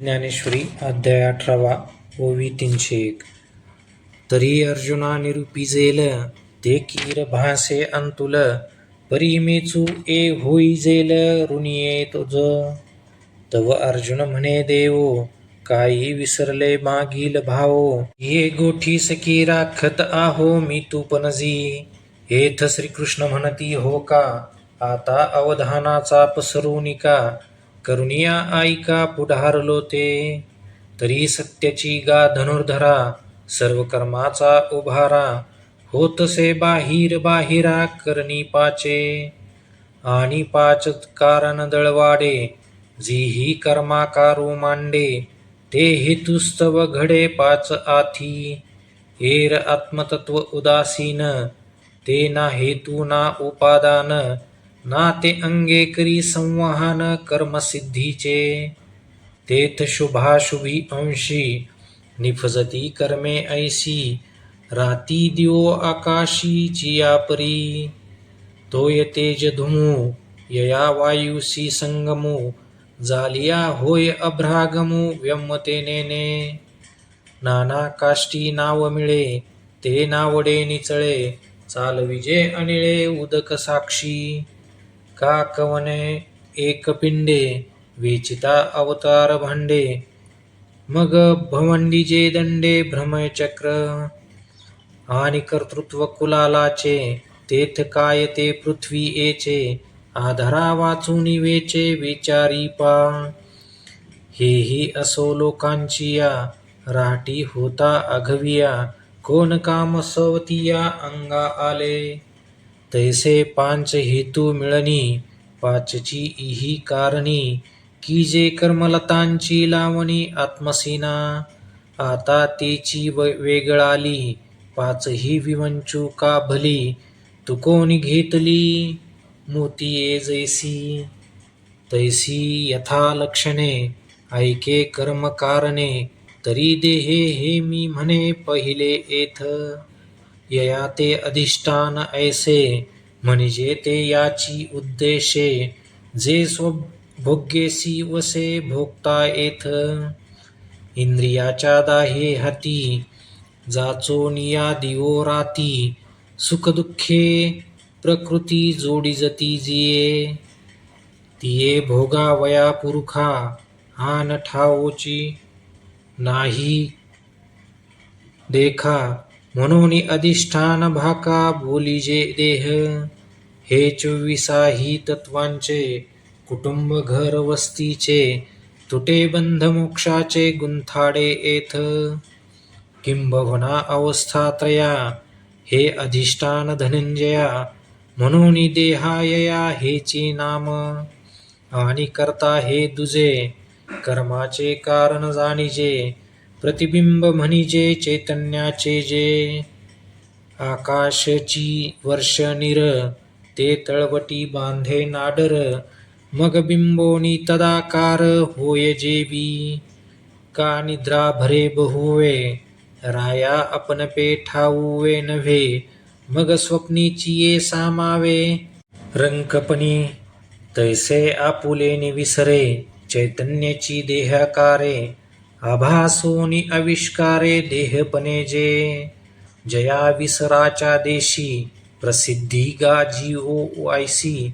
ज्ञानेश्वरी अध्याय अठरावा ओवी तीनशे एक. तरी अर्जुना निरुपिजेल ते कीर भासे अंतुल परी मेचू ए होईजेल ऋणिये तुझ. तव अर्जुन म्हणे देव काही विसरले मागील भावो. ये गोठी सखी राखत आहो मी तू पणजी हेथ श्रीकृष्ण म्हणती हो का? आता अवधानाचा पसरू निका. करुणिया ऐका पुढारलो ते तरी सत्याची गा धनुर्धरा सर्व कर्माचा उभारा होतसे बाहीर बाहिरा करणी पाचे. आणि पाच कारण दळवाडे जीही कर्माकारू मांडे ते हेतुस्तव घडे पाच आथी. एर आत्मतत्व उदासीन ते ना हेतू ना उपादान नाते अंगे करी संवहन कर्मसिद्धीचे तेथ शुभाशुभी अंशी निफजती कर्मे ऐसी राती दिवो आकाशी चियापरी. तोय तेज धुमू यया वायुसी संगमू जालिया होय अभ्रागमू नेने. नाना काष्टी नाव मिळे ते नावडे निचळे चालविजे अनिळे उदक साक्षी. का कवने एक पिंडे वेचिता अवतार भांडे। मग भवंडीजे दंडे भ्रमय चक्र आणि कर्तृत्व कुलालाचे तेथ काय ते पृथ्वी एचे आधारा वाचून वेचे विचारी पा। हेही असो लोकांची या राहटी होता अघविया। कोण काम सवतिया अंगा आले। तैसे पांच हेतू मिळणी पाचची इही कारणी. की जे कर्मलतांची लावणी आत्मसीना? आता तेची व वेगळाली पाचही विवंचू का भली? तू कोणी घेतली? मोतीये जैसी. तैसी यथा लक्षणे ऐके कर्म कारणे तरी देहे हे मी म्हणे पहिले एथ. यया ते अधिष्ठान ऐसे म्हणजे ते याची उद्देशे जे स्वभोग्येसी वसे भोगता येथ इंद्रियाच्या दाहे हाती जाचो निया दिवो राती सुखदुःखे प्रकृती जोडीजती जिये। तिये भोगा वया पुरुखा हा न ठावोची नाही। देखा म्हणून अधिष्ठान भाका बोलिजे देह हे चोवीसाही तत्वांचे कुटुंब घर वस्तीचे तुटे बंध मोक्षाचे गुंथाडे येथ किंबहुना अवस्था त्रया हे अधिष्ठान धनंजया म्हणून देहायया हेची नाम. आणि करता हे दुजे कर्माचे कारण जाणीजे प्रतिबिंब म्हणीजे चैतन्याचे जे आकाशची वर्ष निर ते तळवटी बांधे नाडर मग बिंबोनी तदाकार होय जेवी। का निद्रा भरे बहुवे राया आपण पेठाऊवे नव्हे मग स्वप्नीची ये सामावे। रंकपणी तैसे आपुले विसरे चैतन्याची देहाकारे आभासोनी आविष्कारे देहपणे जे जया विसराच्या देशी, प्रसिद्धी गा जीव आयसी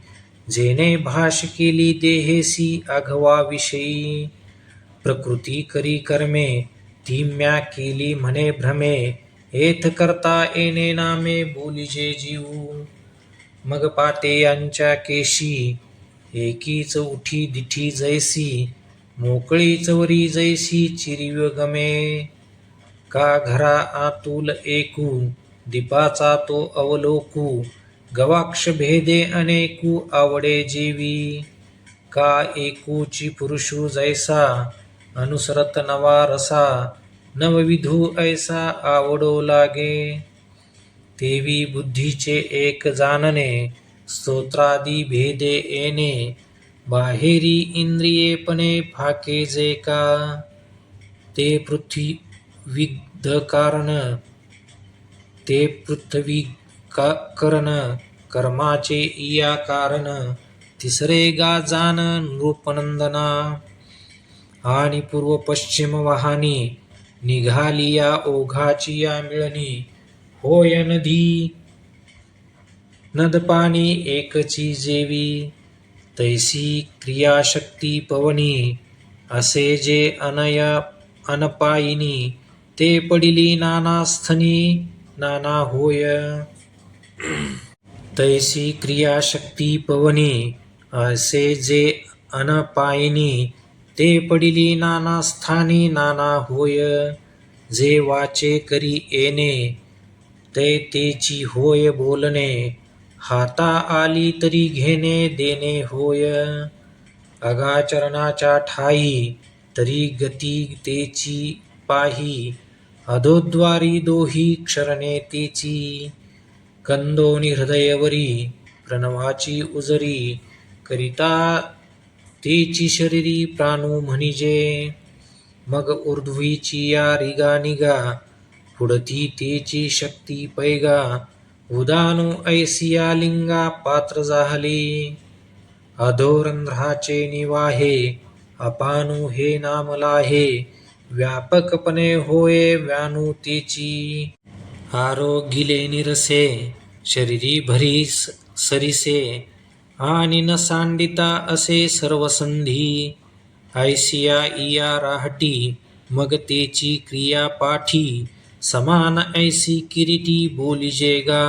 जेने भाष के केली देहेसी आघवा विषयी। प्रकृती करी कर्मे, ती म्या केली म्हणे भ्रमे। एथ करता येणे नामे बोलिजे जीव। मग पाते यांच्या केशी, एकीच उठी दिठी जैसी। मोकळी चवरी जैसी चिरिव गमे का घरा आतुल एकू दीपाचा तो अवलोकू. गवाक्ष भेदे अनेकू आवडे जीवी. का एकूची पुरुषू जैसा अनुसरत नवा रसा. नवविधू ऐसा आवडो लागे. तेवी बुद्धीचे एक जानने स्तोत्रादी भेदे येणे. बाहेरी इंद्रियेपणे फाके जे का? ते पृथ्वीविध कारण ते पृथ्वी का करण कर्माचे इया कारण तिसरे गा जान नृपनंदना. आणि पूर्व पश्चिम वाहनी निघाली या ओघाची या मिळणी. होय नदी नदपाणी एकची जेवी. तैसी क्रियाशक्ती पवनी असे जे अनया अनपायिनी ते पडिली नानास्थनी नाना होय. तैसी क्रियाशक्ती पवनी असे जे अनपायिनी ते पडिली नाना स्थानी नाना होय. जे वाचे करी येणे ते तेची होय बोलणे हाता आली तरी घेणे देणे होय. अगाचरणाच्या ठाई तरी गती तेची पाही. अधोद्वारी दोही क्षरणे तेची. कंदोनी हृदयवरी प्रणवाची उजरी. करिता तेची शरीरी प्राणू म्हणजे. मग ऊर्ध्वीची या रिगा निगा. पुढती तेची शक्ती पैगा. उदानु ऐसिया लिंगा पात्र जाहली अधोरंध्राचे निवाहे अपानु हे नामलाहे व्यापकपणे होय व्यानुतीची। आरोगिले निरसे शरीरी भरी स- सरिसे आणि न सांडिता असे सर्व संधी ऐसिया इया राहटी मग तेची क्रिया पाठी समान ऐसी किरीटी बोलिजेगा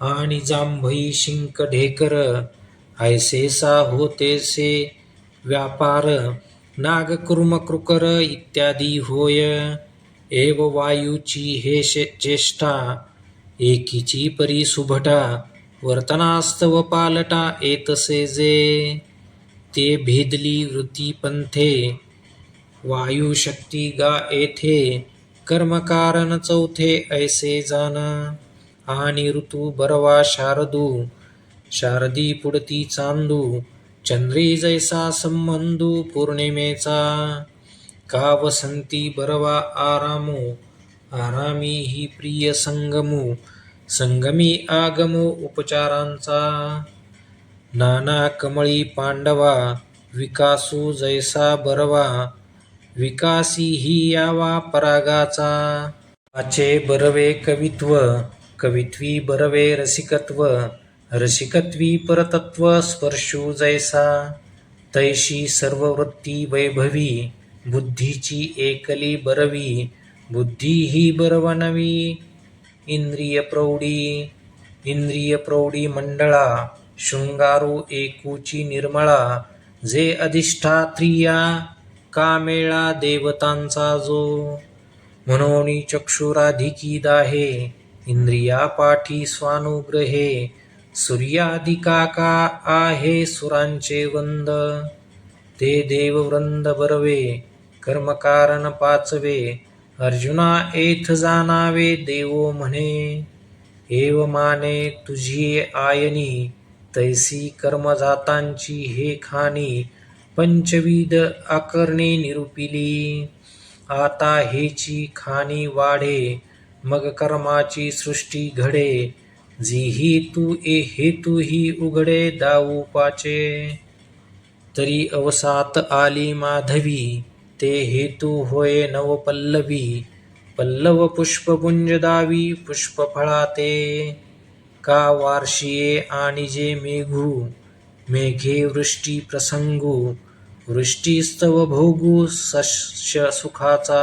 आणि जांभई शिंक ढेकर ऐसेसा होतेसे व्यापार नाग कुर्म कृकर इत्यादी होय एव वायूची हे शे- चेष्टा एकीची परी सुभटा वर्तनास्तव पालटा येतसे जे ते भेदली वृत्ती पंथे गा येथे कर्मकारण चौथे ऐसे जाण आणि ऋतू बरवा शारदू. शारदी पुढती चांदू. चंद्री जैसा संबंधू पौर्णिमेचा. का वसंती बरवा आरामू. आरामी ही प्रिय संगमू. संगमी आगमो उपचारांचा. नाना कमळी पांडवा. विकासू जैसा बरवा. विकासी ही यावा परागाचा. वाचे बरवे कवित्व कवित्वी बरवे रसिकत्व रसिकत्वी परतत्व स्पर्शू जैसा. तैशी सर्व वृत्ती वैभवी बुद्धीची एकली बरवी बुद्धी ही बरवनवी. इंद्रिय प्रौढी इंद्रिय प्रौढी मंडळा शृंगारू एकूची निर्मळा जे अधिष्ठात्रिया. का मेळा देवतांचा जो. म्हणून चक्षुराधिकी दाहे इंद्रिया पाठी स्वानुग्रहे सूर्याधिका का आहे सुरांचे वंद. ते देववृंद बरवे कर्मकारण पाचवे अर्जुना एथ जाणावे देवो म्हणे. एव माने तुझी आयनी तैसी कर्मजातांची हे खाणी पंचविध आकरणे निरुपिली. आता हेची खाणी वाढे मग कर्माची सृष्टी घडे. जी हेतू तू ए हेतू ही उघडे दाऊ पाचे. तरी अवसात आली माधवी ते हेतू होय नवपल्लवी. पल्लव पुष्पपुंज दावी पुष्पफळाते. का वार्षिये आणि जे मेघू मेघे वृष्टी प्रसंगू वृष्टीस्तव भोगू सस्य सुखाचा।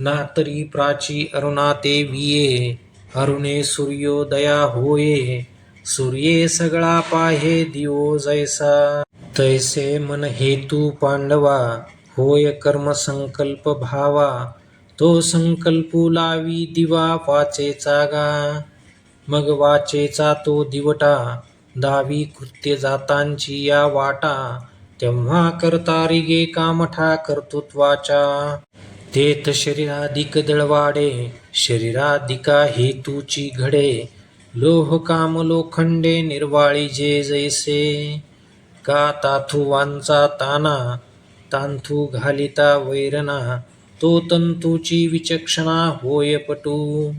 नातरी प्राची अरुणा ते विये अरुणे सूर्योदया होये सूर्ये सगळा पाहे दिवो जैसा। तैसे मन हेतू पांडवा होय कर्म संकल्प भावा तो संकल्पू लावी दिवा वाचेचा गा मग वाचेचा तो दिवटा दावी कृत्य जातांची या वाटा तेव्हा करता रिगे कामठा कर्तृत्वाचा. तेथ शरीराधिक दळवाडे शरीराधिका हेतूची घडे लोह काम लोखंडे निर्वाळी जे जैसे. का ताथुवांचा ताना तांथू घालिता वैरना तो तंतूची विचक्षणा होय पटू.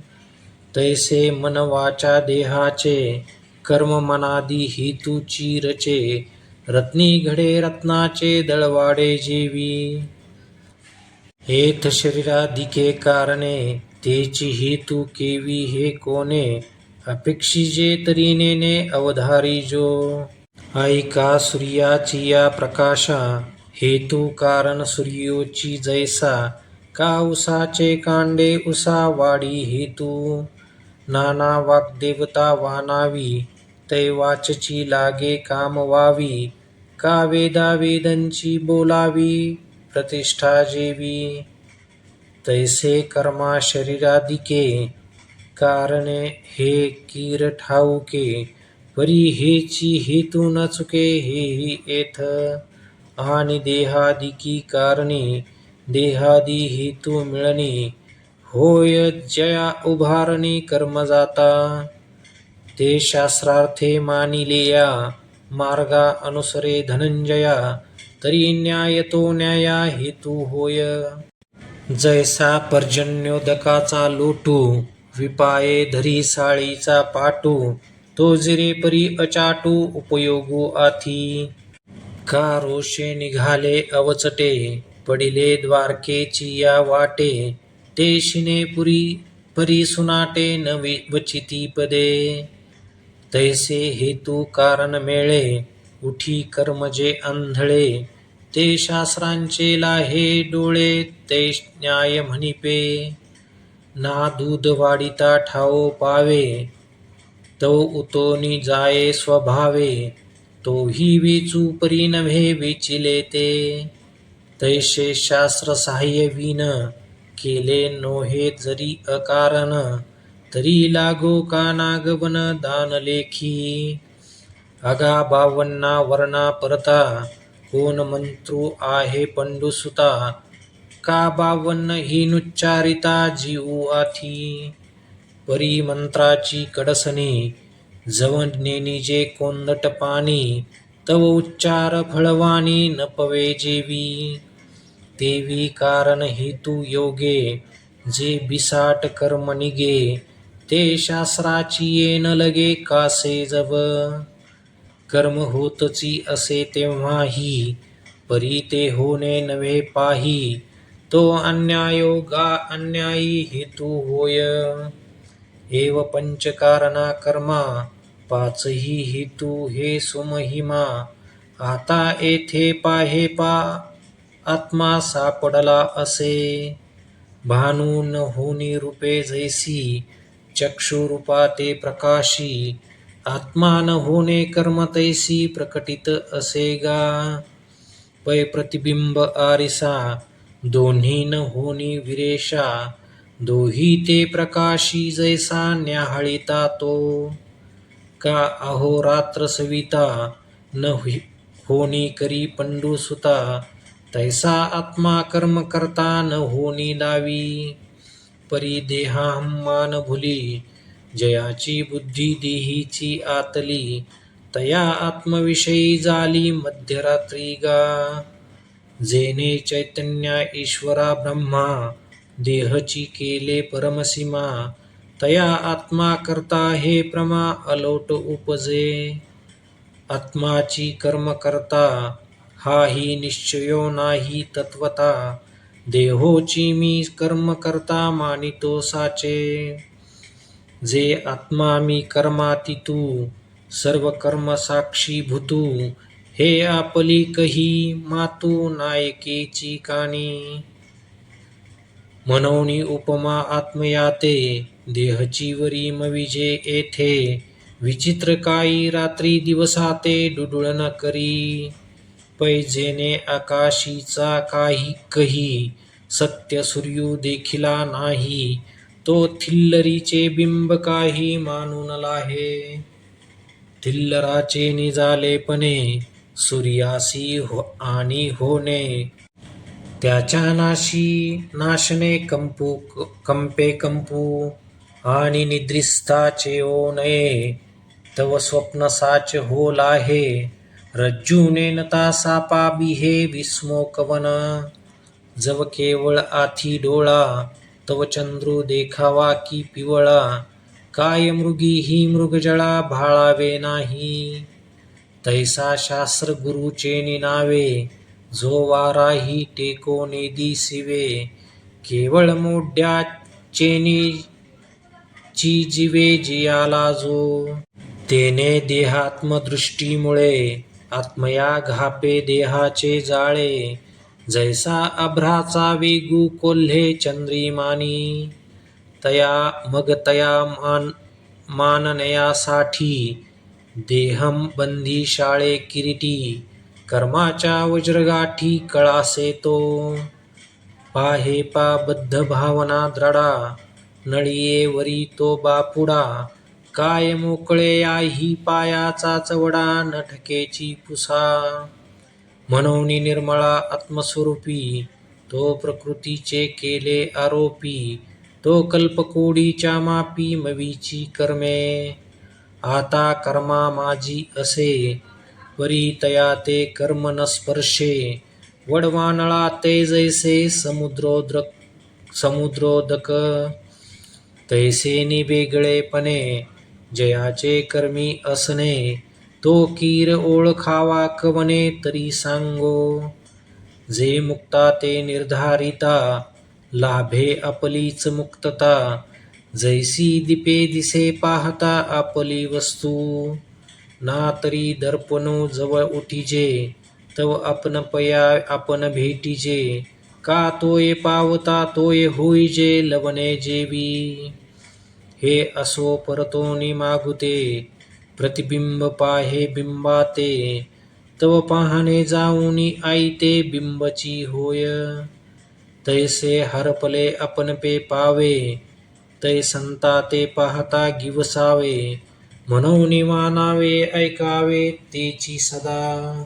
तैसे मनवाच्या देहाचे कर्म मनादी हेतूची रचे रत्नी घडे रत्नाचे दळवाडे जेवी. हेथ शरीराधिके कारणे तेची हेतू केवी हे कोणे अपेक्षिजे तरी नेने अवधारी जो. ऐका सूर्याची या प्रकाशा हेतू कारण सूर्योची जैसा का उसाचे कांडे उसा वाडी हेतू. नाना वाग्देवता वानावी तैवाचची लागे काम व्हावी का वेदा वेदांची बोलावी प्रतिष्ठा जेवी। तैसे कर्मा शरीरादिके कारणे हे कीर ठाऊके परी हेची हेतू न चुके हेही येथ आणि देहादिकी कारणे देहादी हेतू मिळणे होय जया उभारणी कर्म जाता ते शास्त्रार्थे मानिलेया मार्गा अनुसरे धनंजया तरी न्याय तो न्याया हेतू होय. जैसा पर्जन्योदकाचा लोटू विपाये धरी साळीचा पाटू तो जिरे परी अचाटू उपयोगू आथी. का रोषे निघाले अवचटे पडिले द्वारकेची या वाटे ते शिने पुरी परी सुनाटे न वि- वचिती पदे. तैसे हेतू कारण मेळे उठी कर्म जे आंधळे ते शास्त्रांचे लाहे डोळे ते न्याय म्हणिपे. ना दूध वाढिता ठाओ पावे तो उतोनी जाये स्वभावे. तो ही वेचू परी नव्हे वेचिले ते. तैसे शास्त्र सहाय्य विन केले नोहे जरी अकारण. तरी लागो का नागवन दान लेखी अगा बावन्ना वर्णा परता कोण मंत्रू आहे पंडुसुता? का बावन्न ही नुच्चारिता जीवू आथी? परी मंत्राची कडसणी जवन नेनिजे कोंदट पाणी तव उच्चार फळवाणी न पवे जेवी. तेवी कारण हेतू योगे जे बिसाट कर्म निगे ते शास्त्राची येन लगे कासे जव. कर्म होतची असे तेव्हाही परी ते होणे नव्हे पाही. तो अन्यायोगा अन्यायी हेतू होय. एव पंचकारणा कर्मा पाचही हेतू हे सुमहिमा. आता येथे पाहे पा आत्मा सापडला असे. भानू न होनी रूपे जैसी चक्षुरूपा ते प्रकाशी आत्मा न होणे कर्म तैसी प्रकटित असे गा पै प्रतिबिंब आरिसा दोन्ही न होनी विरेषा दोही ते प्रकाशी जैसा न्याहाळिता तो. का अहोरात्र सविता न हि- होनी करी पंडुसुता तैसा आत्मा कर्म करता न होनी दावी परी देहाहम्मान भुली जयाची बुद्धी देहीची आतली तया आत्मविषयी जाली मध्यरात्री गा. जेने चैतन्या ईश्वरा ब्रह्मा देहची केले परमसीमा तया आत्मा करता हे प्रमा अलोट उपजे. आत्माची कर्म करता हाही निश्चयो नाही तत्वता देहोची मी कर्म करता मानितो साचे. जे आत्मा मी कर्मातितू सर्व कर्म साक्षी भूतू हे आपली कही मातू नायकेची काणी. मनवणी उपमा आत्मयाते देहची वरी मविजे येथे विचित्र काही रात्री दिवसाते डुडुळन करी. पैजेने आकाशीचा काही कही सत्य सूर्यू देखिला नाही तो थिल्लरीचे बिंब काही मानून लाहे. थिल्लराचे निजालेपणे सूर्यासी हो आणि होणे. त्याच्या नाशी नाशने कंपू कंपे कंपू आणि निद्रिस्ताचे ओ नये तव स्वप्न साच हो लाहे. रज्जूने नता हे बिहे विस्मोकवन जव केवळ आथी डोळा तव चंद्रू देखावा की पिवळा। काय मृगी ही मृगजळा भाळावे नाही। तैसा शास्त्र गुरुचे निनावे जो वाराही टेको नेदी सिवे। केवळ मोड्याचेनी ची जीवे जियाला जो। तेने देहात्मदृष्टीमुळे आत्मया घापे देहाचे जाळे जैसा अभ्राचा वेगू कोल्हे चंद्रिमानी. तया मग तया मान माननयासाठी देहम बंदी शाळे किरीटी कर्माच्या वज्रगाठी कळासे तो. पाहे पा बद्ध भावना द्रडा नळिये वरी तो बापुडा काय मोकळे याही पायाचा चवडा नठकेची पुसा. म्हणून निर्मळा आत्मस्वरूपी तो प्रकृतीचे केले आरोपी तो कल्पकोडीच्या मापी मवीची कर्मे. आता कर्मा माझी असे परितया ते कर्म न स्पर्शे. वडवानळा ते जैसे समुद्रोद्रक समुद्रोदक तैसे निवेगळेपणे जयाचे कर्मी असणे तो कीर ओळखावा कवने तरी सांगो. जे मुक्ता ते निर्धारिता लाभे आपलीच मुक्तता. जैसी दीपे दिसे पाहता आपली वस्तू. ना तरी दर्पणो जवळ उठिजे तव आपण पया आपण भेटीजे. का तोय पावता तोय होईजे लवणे जेवी. हे असो परतोनी मागुते प्रतिबिंब पाहे बिंबाते तव पाहणे जाऊनी आईते बिंबची होय. तैसे हरपले आपण पे पावे तै संता ते पाहता गिवसावे म्हणून मानावे ऐकावे तेची सदा.